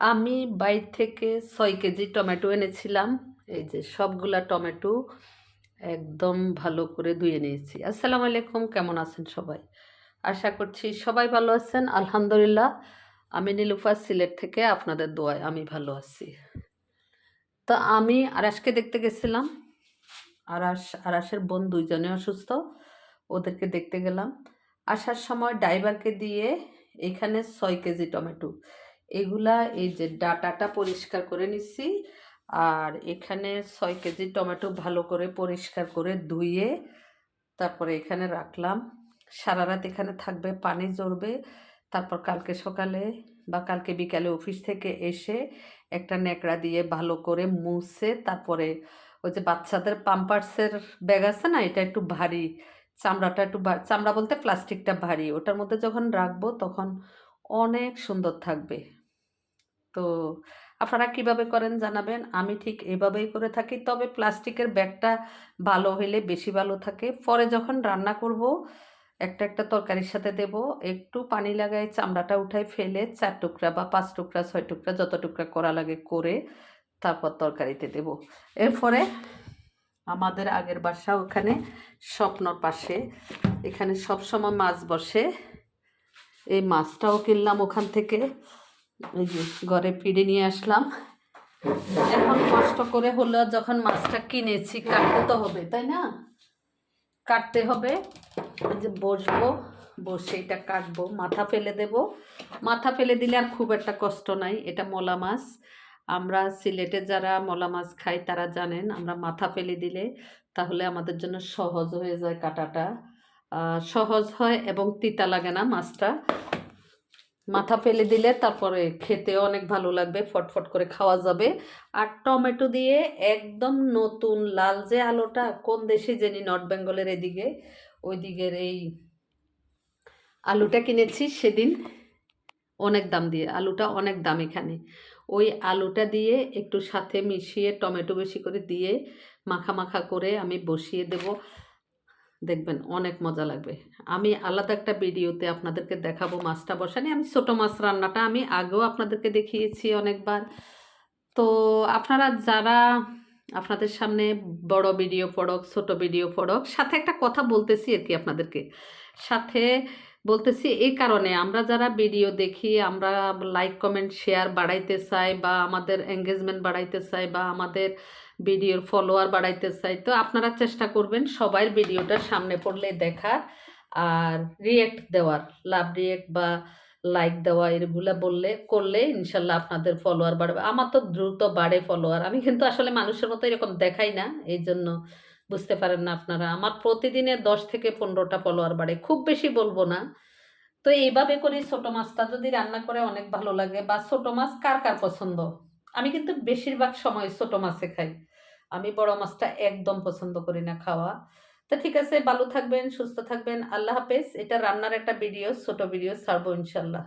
আমি বাইর থেকে ছয় কেজি টমেটো এনেছিলাম। এই যে সবগুলা টমেটো একদম ভালো করে ধুয়ে নিয়েছি। আসসালামু আলাইকুম, কেমন আছেন সবাই? আশা করছি সবাই ভালো আছেন। আলহামদুলিল্লাহ, আমি নীলুফা সিলেট থেকে আপনাদের দোয়ায় আমি ভালো আছি। তো আমি আরাসকে দেখতে গেছিলাম। আরাস আরাসের বোন দুইজনে অসুস্থ, ওদেরকে দেখতে গেলাম। আসার সময় ড্রাইভারকে দিয়ে এখানে ছয় কেজি টমেটো। এগুলা এই যে ডাটাটা পরিষ্কার করে নিছি আর এখানে ছয় কেজি টমেটো ভালো করে পরিষ্কার করে ধুয়ে তারপরে এখানে রাখলাম। সারা রাত এখানে থাকবে, পানি জড়বে তারপর কালকে সকালে বা কালকে বিকালে অফিস থেকে এসে একটা ন্যাকড়া দিয়ে ভালো করে মুছে তারপরে ওই যে বাচ্চাদের পাম্পার্সের ব্যাগ আছে না, এটা একটু ভারী, চামড়াটা একটু চামড়া বলতে প্লাস্টিকটা ভারী, ওটার মধ্যে যখন রাখব তখন অনেক সুন্দর থাকবে। তো আপনারা কীভাবে করেন জানাবেন। আমি ঠিক এভাবেই করে থাকি। তবে প্লাস্টিকের ব্যাগটা ভালো হইলে বেশি ভালো থাকে। পরে যখন রান্না করব, একটা একটা তরকারির সাথে দেব। একটু পানি লাগাই চামড়াটা উঠাই ফেলে চার টুকরা বা পাঁচ টুকরা, ছয় টুকরা, যত টুকরা করা লাগে করে তারপর তরকারিতে দেব। এরপরে আমাদের আগের বাসা ওখানে স্বপ্নর পাশে। এখানে সবসময় মাছ বসে। এই মাছটাও কিনলাম ওখান থেকে। ঘরে ফিরে নিয়ে আসলাম। এখন কষ্ট করে হলো যখন মাছটা কিনেছি, কাটতে তো হবে, তাই না? কাটতে হবে। যে বসবো, বসে এটা কাটবো, মাথা ফেলে দেব। মাথা ফেলে দিলে আর খুব একটা কষ্ট নাই, এটা মলা মাছ। আমরা সিলেটে যারা মলা মাছ খাই, তারা জানেন, আমরা মাথা ফেলে দিলে তাহলে আমাদের জন্য সহজ হয়ে যায় কাটাটা। সহজ হয় এবং তিতা লাগে না মাছটা। মাথা ফেলে দিলে তারপরে খেতে অনেক ভালো লাগবে, ফটফট করে খাওয়া যাবে। আর টমেটো দিয়ে একদম নতুন লাল যে আলোটা, কোন দেশে জানি নর্থ বেঙ্গলের এদিকে ওই দিকের এই আলুটা কিনেছি সেদিন। অনেক দাম দিয়ে, আলুটা অনেক দাম এখানে। ওই আলুটা দিয়ে একটু সাথে মিশিয়ে টমেটো বেশি করে দিয়ে মাখা মাখা করে আমি বসিয়ে দেব। দেখবেন অনেক মজা লাগবে। আমি আলাদা একটা ভিডিওতে আপনাদেরকে দেখাবো মাছটা বসানি। আমি ছোটো মাছ রান্নাটা আমি আগেও আপনাদেরকে দেখিয়েছি অনেকবার। তো আপনারা যারা আপনাদের সামনে বড় ভিডিও পড়ক, ছোট ভিডিও পড়ক, সাথে একটা কথা বলতেছি আর কি আপনাদেরকে। সাথে বলতেছি এই কারণে আমরা যারা ভিডিও দেখি, আমরা লাইক কমেন্ট শেয়ার বাড়াইতে চাই বা আমাদের এঙ্গেজমেন্ট বাড়াইতে চাই বা আমাদের ভিডিওর ফলোয়ার বাড়াইতে চাই, তো আপনারা চেষ্টা করবেন সবাই ভিডিওটা সামনে পড়লে দেখার আর রিয়েক্ট দেওয়ার। লাভ রিয়েক্ট বা লাইক দেওয়া, এগুলা বললে, করলে ইনশাল্লাহ আপনাদের ফলোয়ার বাড়বে। আমার তো দ্রুত বাড়ে ফলোয়ার আমি কিন্তু আসলে মানুষের মতো এরকম দেখাই না এই জন্য বুঝতে পারেন না আপনারা। আমার প্রতিদিনে দশ থেকে পনেরোটা ফলোয়ার বাড়ে। খুব বেশি বলব না। তো এইভাবে করি ছোট মাছটা যদি রান্না করে অনেক ভালো লাগে, বা ছোট মাছ কার কার পছন্দ? আমি কিন্তু বেশিরভাগ সময় ছোট মাছে খাই। আমি বড় মাছটা একদম পছন্দ করি না খাওয়া। তো ঠিক আছে, ভালো থাকবেন, সুস্থ থাকবেন, আল্লাহ হাফেজ। এটা রান্নার একটা ভিডিও, ছোট ভিডিও, ছাড়বো ইনশাল্লাহ।